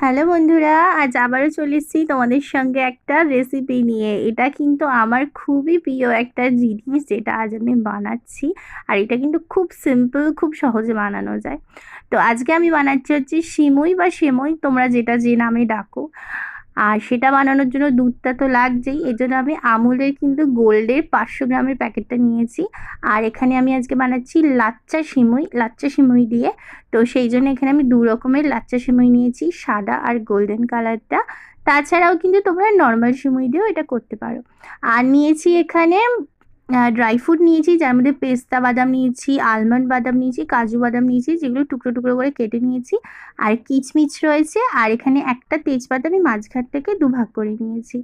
Hello বন্ধুরা, আজ আবারও চলে এসেছি তোমাদের সঙ্গে একটা রেসিপি নিয়ে। এটা কিন্তু আমার খুবই প্রিয় একটা জিনিস যেটা আজ আমি বানাচ্ছি, আর এটা কিন্তু খুব সিম্পল খুব সহজে বানানো যায়। তো আজকে আমি বানাচ্ছি হচ্ছে সিমুই বা সেমই, তোমরা যেটা যে নামে ডাকো। আর সেটা বানানোর জন্য দুধটা তো লাগছেই। এই জন্য আমি আমুলের কিন্তু গোল্ডের পাঁচশো গ্রামের প্যাকেটটা নিয়েছি। আর এখানে আমি আজকে বানাচ্ছি লাচ্চা সিমুই লাচ্চা সিমুই দিয়ে। তো সেই জন্য এখানে আমি দু রকমের লাচ্চা সিমুই নিয়েছি, সাদা আর গোল্ডেন কালারটা। তাছাড়াও কিন্তু তোমরা নর্মাল সিমুই দিয়েও এটা করতে পারো। আর নিয়েছি এখানে ড্রাই ফ্রুট নিয়েছি, যার মধ্যে পেস্তা বাদাম নিয়েছি আলমন্ড বাদাম নিয়েছি, কাজু বাদাম নিয়েছি, যেগুলো টুকরো টুকরো করে কেটে নিয়েছি। আর কিচমিচ রয়েছে, আর এখানে একটা তেজপাতা আমি মাঝখান থেকে দুভাগ করে নিয়েছি।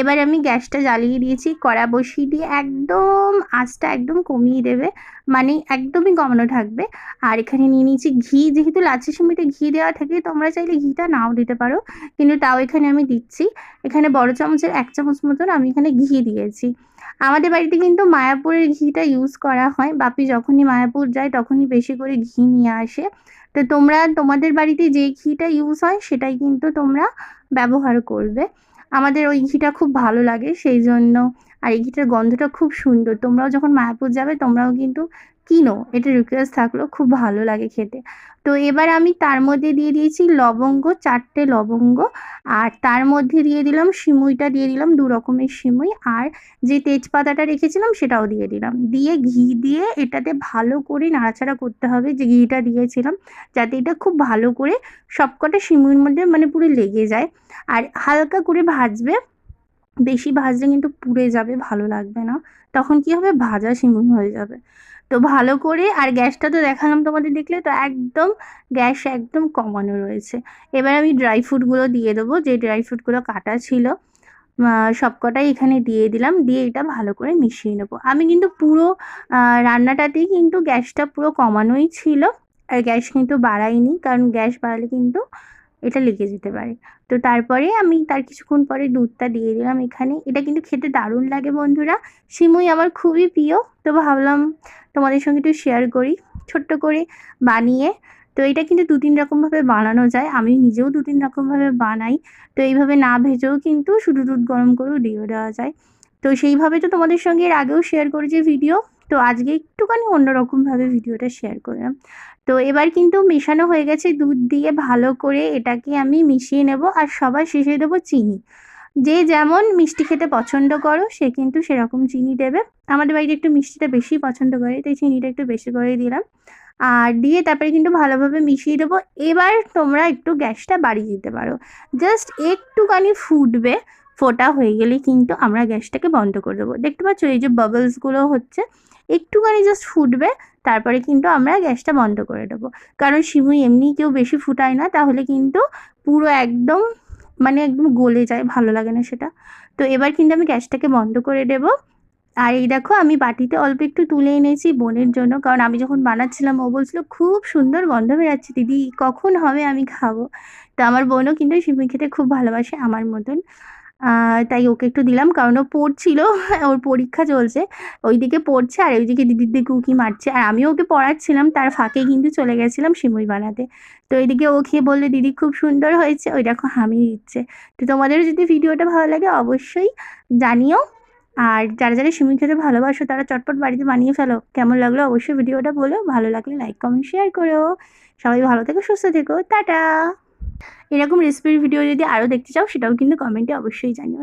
এবার আমি গ্যাসটা জ্বালিয়ে দিয়েছি, কড়া বসিয়ে দিয়ে একদম আঁচটা একদম কমিয়ে দেবে মানে একদমই কমানো থাকবে। আর এখানে নিয়ে নিয়েছি ঘি, যেহেতু লাচ্ছি সময়তে ঘি দেওয়া থাকে, তোমরা চাইলে ঘিটা নাও দিতে পারো, কিন্তু তাও এখানে আমি দিচ্ছি। এখানে বড় চামচের এক চামচ মতন আমি এখানে ঘি দিয়েছি। আমাদের বাড়িতে কিন্তু মায়াপুরের ঘিটা ইউজ করা হয়। বাপি যখনই মায়াপুর যায়, তখনই বেশি করে ঘি নিয়ে আসে। তো তোমরা, তোমাদের বাড়িতে যে ঘিটা ইউজ হয়, সেটাই কিন্তু তোমরা ব্যবহার করবে। আমাদের ওই ঘিটা খুব ভালো লাগে, সেই জন্য আর এই ঘিটার গন্ধটা খুব সুন্দর। তোমরাও যখন মায়াপুর যাবে, তোমরাও কিন্তু কিনো। এটা রিকোয়েস্ট থাকল, খুব ভালো লাগে খেতে। তো এবার আমি তার মধ্যে দিয়ে দিয়েছি লবঙ্গ, চারটে লবঙ্গ। আর তার মধ্যে দিয়ে দিলাম সিমুইটা, দিয়ে দিলাম দু রকমের সিমুই। আর যে তেজপাতাটা রেখেছিলাম, সেটাও দিয়ে দিলাম। দিয়ে ঘি দিয়ে এটাতে ভালো করে নাড়াচাড়া করতে হবে, যে ঘিটা দিয়েছিলাম, যাতে এটা খুব ভালো করে সবকটা সিমুইয়ের মধ্যে মানে পুরো লেগে যায়। আর হালকা করে ভাজবে বেশি ভাজলে কিন্তু পুড়ে যাবে, ভালো লাগবে না। তখন কি হবে? ভাজা সিমুই হয়ে যাবে। তো ভালো করে, আর গ্যাসটা তো দেখালাম তোমাদের দেখলে, তো একদম গ্যাস একদম কমানো রয়েছে। এবার আমি ড্রাই ফ্রুটগুলো দিয়ে দেবো, যে ড্রাই ফ্রুটগুলো কাটা ছিল সবকটাই এখানে দিয়ে দিলাম, দিয়ে এটা ভালো করে মিশিয়ে নেব। আমি কিন্তু পুরো রান্নাটাতেই কিন্তু গ্যাসটা পুরো কমানোই ছিল, আর গ্যাস কিন্তু বাড়াইনি, কারণ গ্যাস বাড়ালে কিন্তু এটা লেগে যেতে পারে। তো তারপরে আমি তার কিছুক্ষণ পরে দুধটা দিয়ে দিলাম এখানে। এটা কিন্তু খেতে দারুণ লাগে বন্ধুরা। সিমুই আমার খুবই প্রিয়। তো ভাবলাম তোমাদের সঙ্গে একটু শেয়ার করি, ছোট্ট করে বানিয়ে। তো এটা কিন্তু দু তিন রকমভাবে বানানো যায়। আমি নিজেও দু তিন রকমভাবে বানাই। তো এইভাবে না ভেজেও কিন্তু শুধু দুধ গরম করেও দিয়ে দেওয়া যায়। তো সেইভাবে তো তোমাদের সঙ্গে এর আগেও শেয়ার করেছি ভিডিও তো আজকে একটুখানি অন্যরকমভাবে ভিডিওটা শেয়ার করলাম। তো এবার কিন্তু মেশানো হয়ে গেছে দুধ দিয়ে ভালো করে এটাকে আমি মিশিয়ে নেব আর সবার শেষে দেবো চিনি। যে যেমন মিষ্টি খেতে পছন্দ করো, সে কিন্তু সেরকম চিনি দেবে। আমাদের বাড়িতে একটু মিষ্টিটা বেশি পছন্দ করে, তাই চিনিটা একটু বেশি করে দিলাম। আর দিয়ে তারপরে কিন্তু ভালোভাবে মিশিয়ে দেবো। এবার তোমরা একটু গ্যাসটা বাড়িয়ে দিতে পারো। জাস্ট একটুখানি ফুটবে। ফোটা হয়ে গেলে কিন্তু আমরা গ্যাসটাকে বন্ধ করে দেবো। দেখতে পাচ্ছ, এই যে বাবলসগুলো হচ্ছে, একটুখানি জাস্ট ফুটবে, তারপরে কিন্তু আমরা গ্যাসটা বন্ধ করে দেবো। কারণ সিমুই এমনি কেউ বেশি ফুটায় না, তাহলে কিন্তু পুরো একদম মানে একদম গলে যায়, ভালো লাগে না সেটা। তো এবার কিন্তু আমি গ্যাসটাকে বন্ধ করে দেবো। আর এই দেখো, আমি বাটিতে অল্প একটু তুলে এনেছি বোনের জন্য, কারণ আমি যখন বানাচ্ছিলাম, ও বলছিল, খুব সুন্দর গন্ধ বেরাচ্ছে, দিদি, কখন হবে আমি খাব? তো আমার বোনও কিন্তু সিমুই খেতে খুব ভালোবাসে, আমার মতন। তাই ওকে একটু দিলাম। কারণ ও পড়ছিল, ওর পরীক্ষা চলছে। ওইদিকে পড়ছে আর ওইদিকে দিদির দিকে উকি মারছে। আর আমিও ওকে পড়াচ্ছিলাম, তার ফাঁকে কিন্তু চলে গেছিলাম সিমুই বানাতে তো ওইদিকে ও খেয়ে বললে, দিদি খুব সুন্দর হয়েছে। ওই দেখো হামি দিচ্ছে। তো তোমাদেরও যদি ভিডিওটা ভালো লাগে, অবশ্যই জানিও। আর যারা যারা সিমুই খেতে ভালোবাসো, তারা চটপট বাড়িতে বানিয়ে ফেলো। কেমন লাগল অবশ্যই ভিডিওটা বলো। ভালো লাগলে লাইক কমেন্ট শেয়ার করো। সবাই ভালো থেকো, সুস্থ থেকো। টাটা! এরকম রেসিপির ভিডিও যদি আরও দেখতে চাও সেটাও কিন্তু কমেন্টে অবশ্যই জানিও।